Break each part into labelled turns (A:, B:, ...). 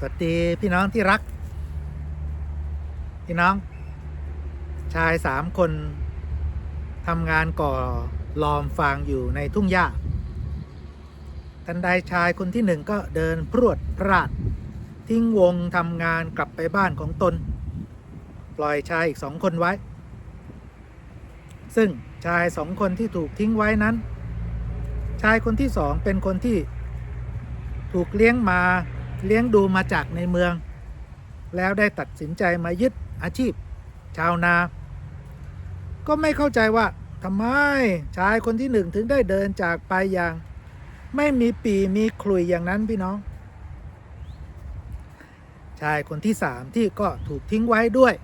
A: สวัสดีพี่น้องที่รัก พี่น้อง ชายสามคนทำงานก่อลอมฟางอยู่ในทุ่งหญ้าทันใดชายคนที่หนึ่งก็เดินพรวดพราด ทิ้งวงทำงานกลับไปบ้านของตน ปล่อยชายอีกสองคนไว้ ซึ่งชายสองคนที่ถูกทิ้งไว้นั้น ชายคนที่สองเป็นคนที่ถูกเลี้ยงมา เลี้ยงดูมาจากในเมือง แล้วได้ตัดสินใจมายึดอาชีพ ชาวนา ก็ไม่เข้าใจว่าทำไมชายคนที่หนึ่งถึงได้เดินจากไปอย่าง ไม่มีปีมีขลุยอย่างนั้นพี่น้อง ชายคนที่สามที่ก็ถูกทิ้งไว้ด้วย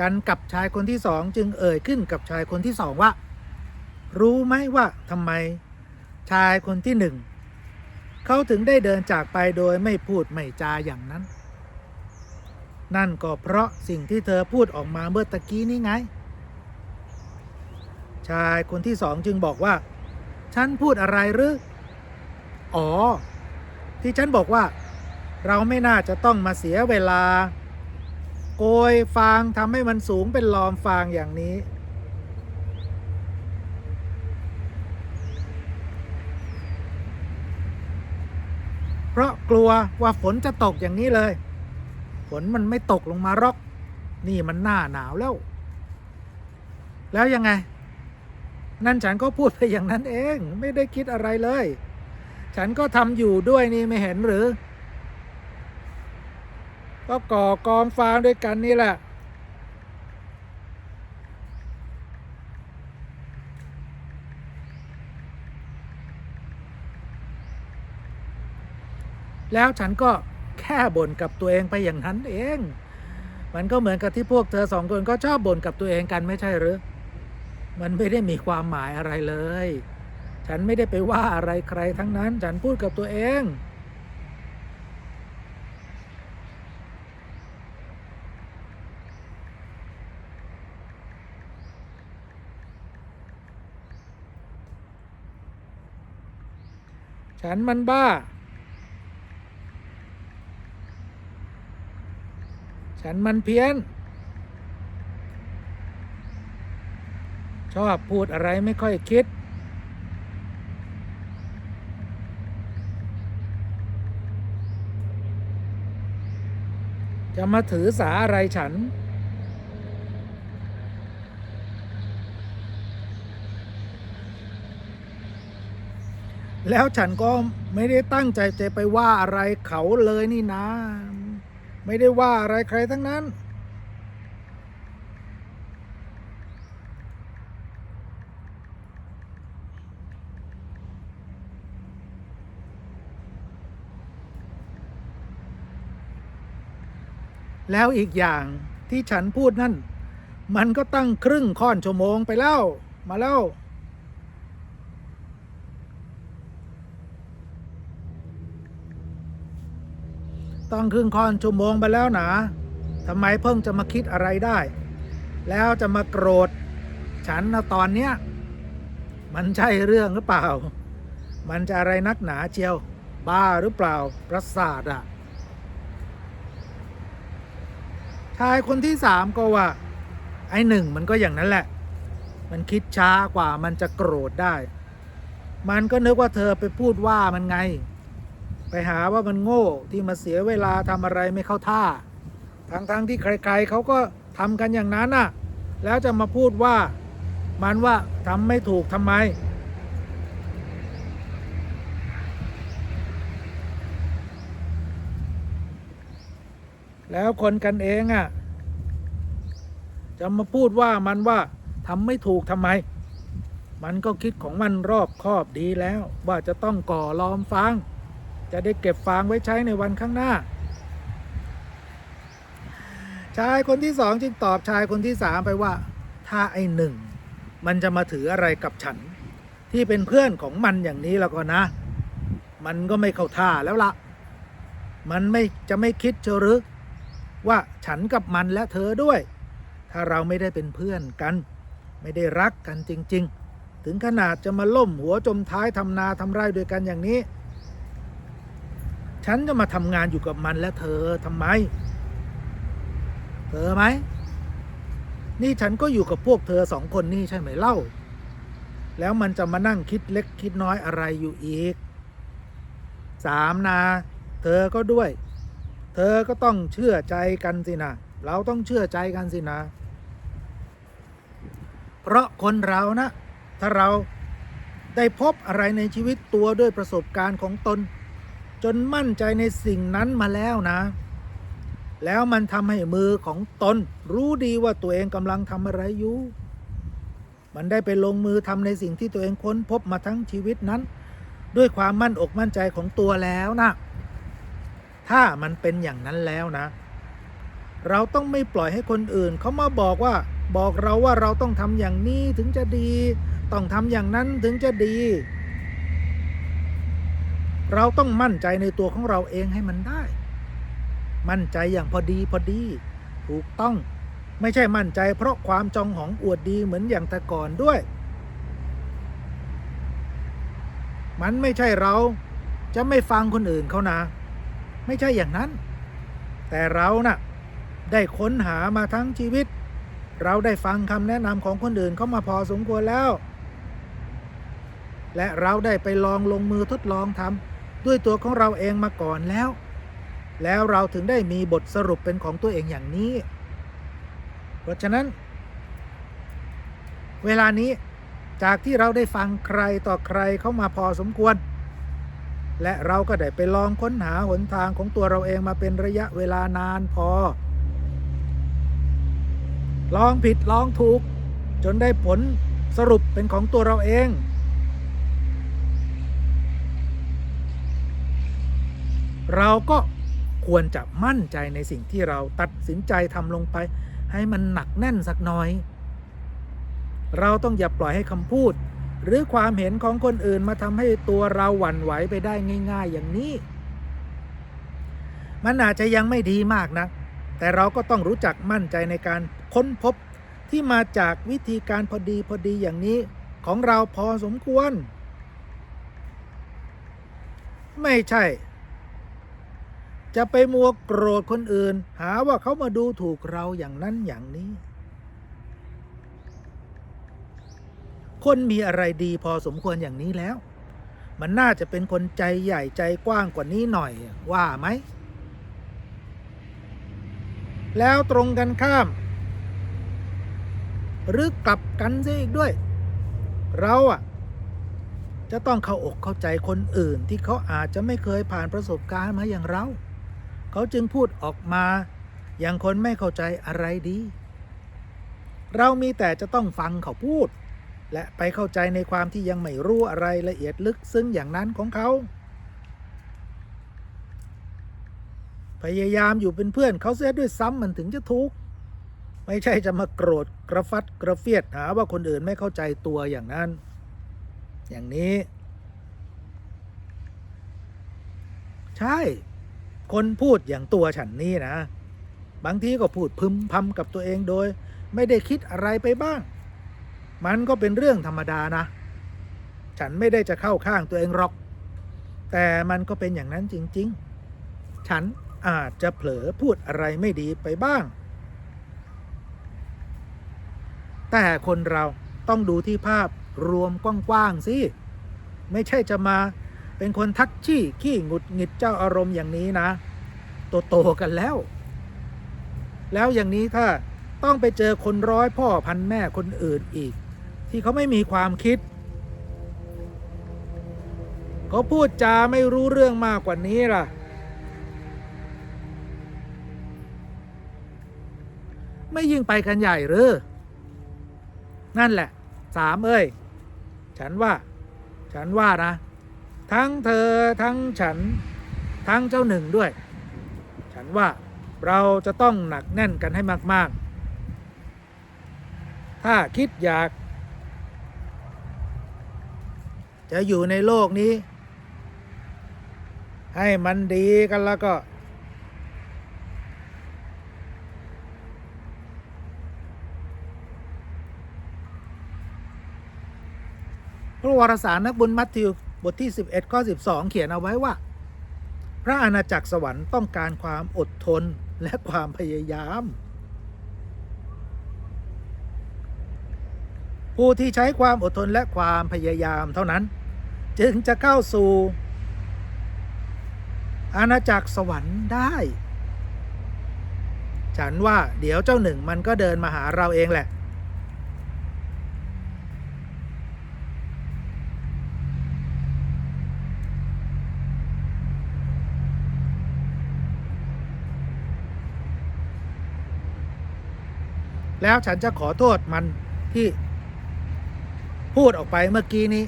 A: กันกับชายคนที่สองจึงเอ่ยขึ้นกับชายคนที่สองว่า รู้ไหมว่าทำไมชายคนที่หนึ่ง เขาถึงได้เดินจากไปโดยไม่พูดไม่จาอย่างนั้น นั่นก็เพราะสิ่งที่เธอพูดออกมาเมื่อตะกี้นี่ไง ชายคนที่สองจึงบอกว่า ฉันพูดอะไรหรือ อ๋อ ที่ฉันบอกว่า เราไม่น่าจะต้องมาเสียเวลา โกยฟางทำให้มันสูงเป็นลอมฟางอย่างนี้ เพราะ กลัวว่าฝนจะตกอย่างนี้เลย ฝนมันไม่ตกลงมาหรอก นี่มันหน้าหนาวแล้ว แล้วยังไง นั่นฉันก็พูดไปอย่างนั้นเอง ไม่ได้คิดอะไรเลย ฉันก็ทำอยู่ด้วยนี่ไม่เห็นหรือ ก็ก่อกองฟางด้วยกันนี่แหละ แล้วฉันก็แค่บ่นกับตัวเองไปอย่างนั้นเอง มันก็เหมือนกับที่พวกเธอสองคนก็ชอบบ่นกับตัวเองกันไม่ใช่หรือ มันไม่ได้มีความหมายอะไรเลย ฉันไม่ได้ไปว่าอะไรใครทั้งนั้น ฉันพูดกับตัวเองฉันมันบ้า ฉันมันเพี้ยน ชอบพูดอะไรไม่ค่อยคิด จะมาถือสาอะไรฉัน แล้วฉันก็ไม่ได้ตั้งใจจะไปว่าอะไรเขาเลยนี่นะ ไม่ได้ว่าอะไรใครทั้งนั้น แล้วอีกอย่างที่ฉันพูดนั่น มันก็ตั้งครึ่งค่อนชั่วโมงไปแล้ว มาแล้ว ต้องครึ่งค่อนชั่วโมงไปแล้วนะทำไมเพิ่งจะมาคิดอะไรได้ แล้วจะมาโกรธ ฉันนะตอนเนี้ย มันใช่เรื่องหรือเปล่า มันจะอะไรนักหนาเชียว บ้าหรือเปล่า ประสาทอะชายคนที่สามก็ว่า ไอ้หนึ่งมันก็อย่างนั้นแหละ มันคิดช้ากว่ามันจะโกรธได้ มันก็นึกว่าเธอไปพูดว่ามันไง ไปหาว่ามันโง่ที่มาเสียเวลาทำอะไรไม่เข้าท่า ทั้งๆทที่ใคร ๆเขาก็ทำกันอย่างนั้นน่ะ แล้วจะมาพูดว่ามันว่าทำไม่ถูกทำไม แล้วคนกันเองอะจะมาพูดว่ามันว่าทำไม่ถูกทำไม มันก็คิดของมันรอบคอบดีแล้วว่าจะต้องก่อล้อมฟาง จะได้เก็บฟางไว้ใช้ในวันข้างหน้า ชายคนที่สองจึงตอบชายคนที่สามไปว่า ถ้าไอ้หนึ่งมันจะมาถืออะไรกับฉัน ที่เป็นเพื่อนของมันอย่างนี้แล้วก็นะ มันก็ไม่เข้าท่าแล้วละมันไม่จะไม่คิดเชหรือว่าฉันกับมันและเธอด้วย ถ้าเราไม่ได้เป็นเพื่อนกัน ไม่ได้รักกันจริง ๆ ถึงขนาดจะมาล่มหัวจมท้ายทำนาทำไร่ด้วยกันอย่างนี้ ฉันจะมาทำงานอยู่กับมันแล้วเธอทำไม เธอไหม นี่ฉันก็อยู่กับพวกเธอสองคนนี่ใช่ไหมเล่า แล้วมันจะมานั่งคิดเล็กคิดน้อยอะไรอยู่อีกสามนา เธอก็ด้วย เธอก็ต้องเชื่อใจกันสินะ เราต้องเชื่อใจกันสินะ เพราะคนเรานะ ถ้าเราได้พบอะไรในชีวิตตัวด้วยประสบการณ์ของตน จนมั่นใจในสิ่งนั้นมาแล้วนะ แล้วมันทำให้มือของตน รู้ดีว่าตัวเองกำลังทำอะไรอยู่ มันได้ไปลงมือทำในสิ่งที่ตัวเองค้นพบมาทั้งชีวิตนั้น ด้วยความมั่นอกมั่นใจของตัวแล้วนะ ถ้ามันเป็นอย่างนั้นแล้วนะ เราต้องไม่ปล่อยให้คนอื่นเขามาบอกว่าบอกเราว่าเราต้องทำอย่างนี้ถึงจะดี ต้องทำอย่างนั้นถึงจะดี เราต้องมั่นใจในตัวของเราเองให้มันได้ มั่นใจอย่างพอดีพอดี ถูกต้องไม่ใช่มั่นใจเพราะความจองหองอวดดีเหมือนอย่างแต่ก่อนด้วย มันไม่ใช่เราจะไม่ฟังคนอื่นเขานะ ไม่ใช่อย่างนั้น แต่เรานะ่ะได้ค้นหามาทั้งชีวิต เราได้ฟังคำแนะนำของคนอื่นเขามาพอสมควรแล้ว และเราได้ไปลองลงมือทดลองทำ ด้วยตัวของเราเองมาก่อนแล้ว แล้วเราถึงได้มีบทสรุปเป็นของตัวเองอย่างนี้ เพราะฉะนั้น เวลานี้จากที่เราได้ฟังใครต่อใครเข้ามาพอสมควร และเราก็ได้ไปลองค้นหาหนทางของตัวเราเองมาเป็นระยะเวลานานพอ ลองผิดลองถูก จนได้ผลสรุปเป็นของตัวเราเอง เราก็ควรจะมั่นใจในสิ่งที่เราตัดสินใจทำลงไป ให้มันหนักแน่นสักหน่อย เราต้องอย่าปล่อยให้คำพูด หรือความเห็นของคนอื่นมาทำให้ตัวเราหวั่นไหวไปได้ง่าย ๆ อย่างนี้ มันอาจจะยังไม่ดีมากนะแต่เราก็ต้องรู้จักมั่นใจในการค้นพบที่มาจากวิธีการพอดีพอดีอย่างนี้ของเราพอสมควร ไม่ใช่ จะไปมัวโกรธคนอื่น หาว่าเขามาดูถูกเราอย่างนั้นอย่างนี้ คนมีอะไรดีพอสมควรอย่างนี้แล้ว มันน่าจะเป็นคนใจใหญ่ใจกว้างกว่านี้หน่อยว่าไหม แล้วตรงกันข้าม หรือกลับกันซะอีกด้วย เราอะจะต้องเข้าอกเข้าใจคนอื่นที่เขาอาจจะไม่เคยผ่านประสบการณ์มาอย่างเรา เขาจึงพูดออกมา อย่างคนไม่เข้าใจอะไรดี เรามีแต่จะต้องฟังเขาพูด และไปเข้าใจในความที่ยังไม่รู้อะไรละเอียดลึกซึ้งอย่างนั้นของเขา พยายามอยู่เป็นเพื่อนเขาเสียด้วยซ้ำมันถึงจะทุกข์ไม่ใช่จะมาโกรธกระฟัดกระเฟียดหาว่าคนอื่นไม่เข้าใจตัวอย่างนั้น อย่างนี้ ใช่ คนพูดอย่างตัวฉันนี่นะ บางทีก็พูดพึมพำกับตัวเองโดย ไม่ได้คิดอะไรไปบ้าง มันก็เป็นเรื่องธรรมดานะ ฉันไม่ได้จะเข้าข้างตัวเองหรอก แต่มันก็เป็นอย่างนั้นจริง ๆ ฉันอาจจะเผลอพูดอะไรไม่ดีไปบ้าง แต่คนเราต้องดูที่ภาพรวมกว้างๆสิ ไม่ใช่จะมา เป็นคนทักชี่ขี้หงุดหงิดเจ้าอารมณ์อย่างนี้นะ โตๆกันแล้ว แล้วอย่างนี้ถ้าต้องไปเจอคนร้อยพ่อพันแม่คนอื่นอีก ที่เขาไม่มีความคิดเขาพูดจาไม่รู้เรื่องมากกว่านี้ล่ะ ไม่ยิ่งไปกันใหญ่หรือ นั่นแหละสามเอ้ย ฉันว่า ฉันว่านะ ทั้งเธอทั้งฉันทั้งเจ้าหนึ่งด้วย ฉันว่าเราจะต้องหนักแน่นกันให้มาก ๆ ถ้าคิดอยาก จะอยู่ในโลกนี้ ให้มันดีกันแล้วก็ พระวารสารนักบุญมัทธิว บทที่ 11 ข้อ 12 เขียนเอาไว้ว่า พระอาณาจักรสวรรค์ต้องการความอดทนและความพยายาม ผู้ที่ใช้ความอดทนและความพยายามเท่านั้น จึงจะเข้าสู่ อาณาจักรสวรรค์ได้ ฉันว่าเดี๋ยวเจ้าหนึ่งมันก็เดินมาหาเราเองแหละ แล้วฉันจะขอโทษมันที่พูดออกไปเมื่อกี้นี้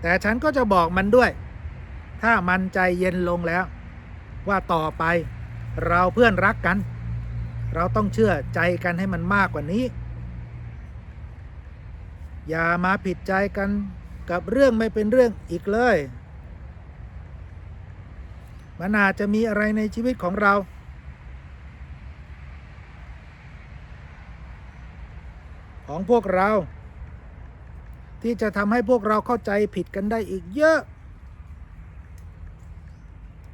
A: แต่ฉันก็จะบอกมันด้วย ถ้ามันใจเย็นลงแล้ว ว่าต่อไปเราเพื่อนรักกัน เราต้องเชื่อใจกันให้มันมากกว่านี้ อย่ามาผิดใจกันกับเรื่องไม่เป็นเรื่องอีกเลย มันอาจจะมีอะไรในชีวิตของเรา ของพวกเรา ที่จะทำให้พวกเราเข้าใจผิดกันได้อีกเยอะ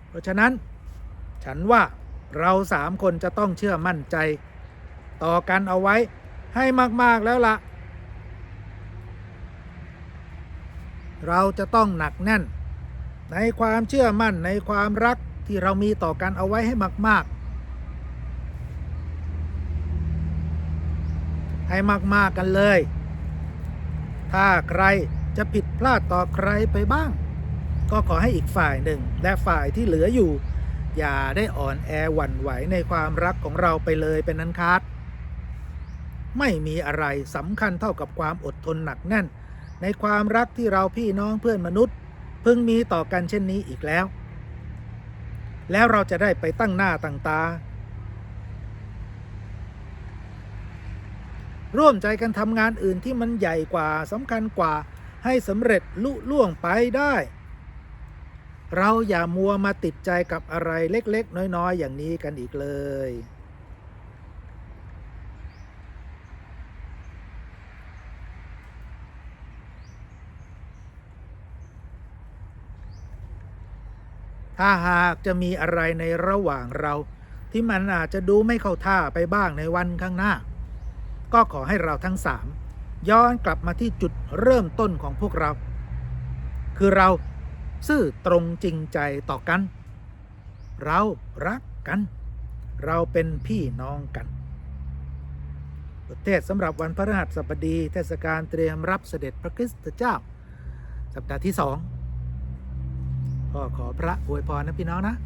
A: เพราะฉะนั้น ฉันว่าเราสามคนจะต้องเชื่อมั่นใจ ต่อกันเอาไว้ให้มาก ๆ แล้วละ่ะ เราจะต้องหนักแน่น ในความเชื่อมั่นในความรักที่เรามีต่อกันเอาไว้ให้มาก ๆ ให้มาก ๆ กันเลย ถ้าใครจะผิดพลาดต่อใครไปบ้าง ก็ขอให้อีกฝ่ายหนึ่ง และฝ่ายที่เหลืออยู่ อย่าได้อ่อนแอหวั่นไหวในความรักของเราไปเลยเป็นนั้นคาดไม่มีอะไรสำคัญเท่ากับความอดทนหนักแน่น ในความรักที่เราพี่น้องเพื่อนมนุษย์เพิ่งมีต่อกันเช่นนี้อีกแล้ว แล้วเราจะได้ไปตั้งหน้าตั้งตา ร่วมใจกันทำงานอื่นที่มันใหญ่กว่าสำคัญกว่าให้สำเร็จลุล่วงไปได้ เราอย่ามัวมาติดใจกับอะไรเล็กๆ น้อยๆ อย่างนี้กันอีกเลย ถ้าหากจะมีอะไรในระหว่างเรา ที่มันอาจจะดูไม่เข้าท่าไปบ้างในวันข้างหน้า ก็ขอให้เราทั้งสามย้อนกลับมาที่จุดเริ่มต้นของพวกเรา คือเราซื่อตรงจริงใจต่อกัน เรารักกัน เราเป็นพี่น้องกันบทเทศสำหรับวันพฤหัสบดีเทศกาลเตรียมรับเสด็จพระคริสตเจ้า สัปดาห์ที่สองก็ขอพระอวยพรนะพี่น้องนะ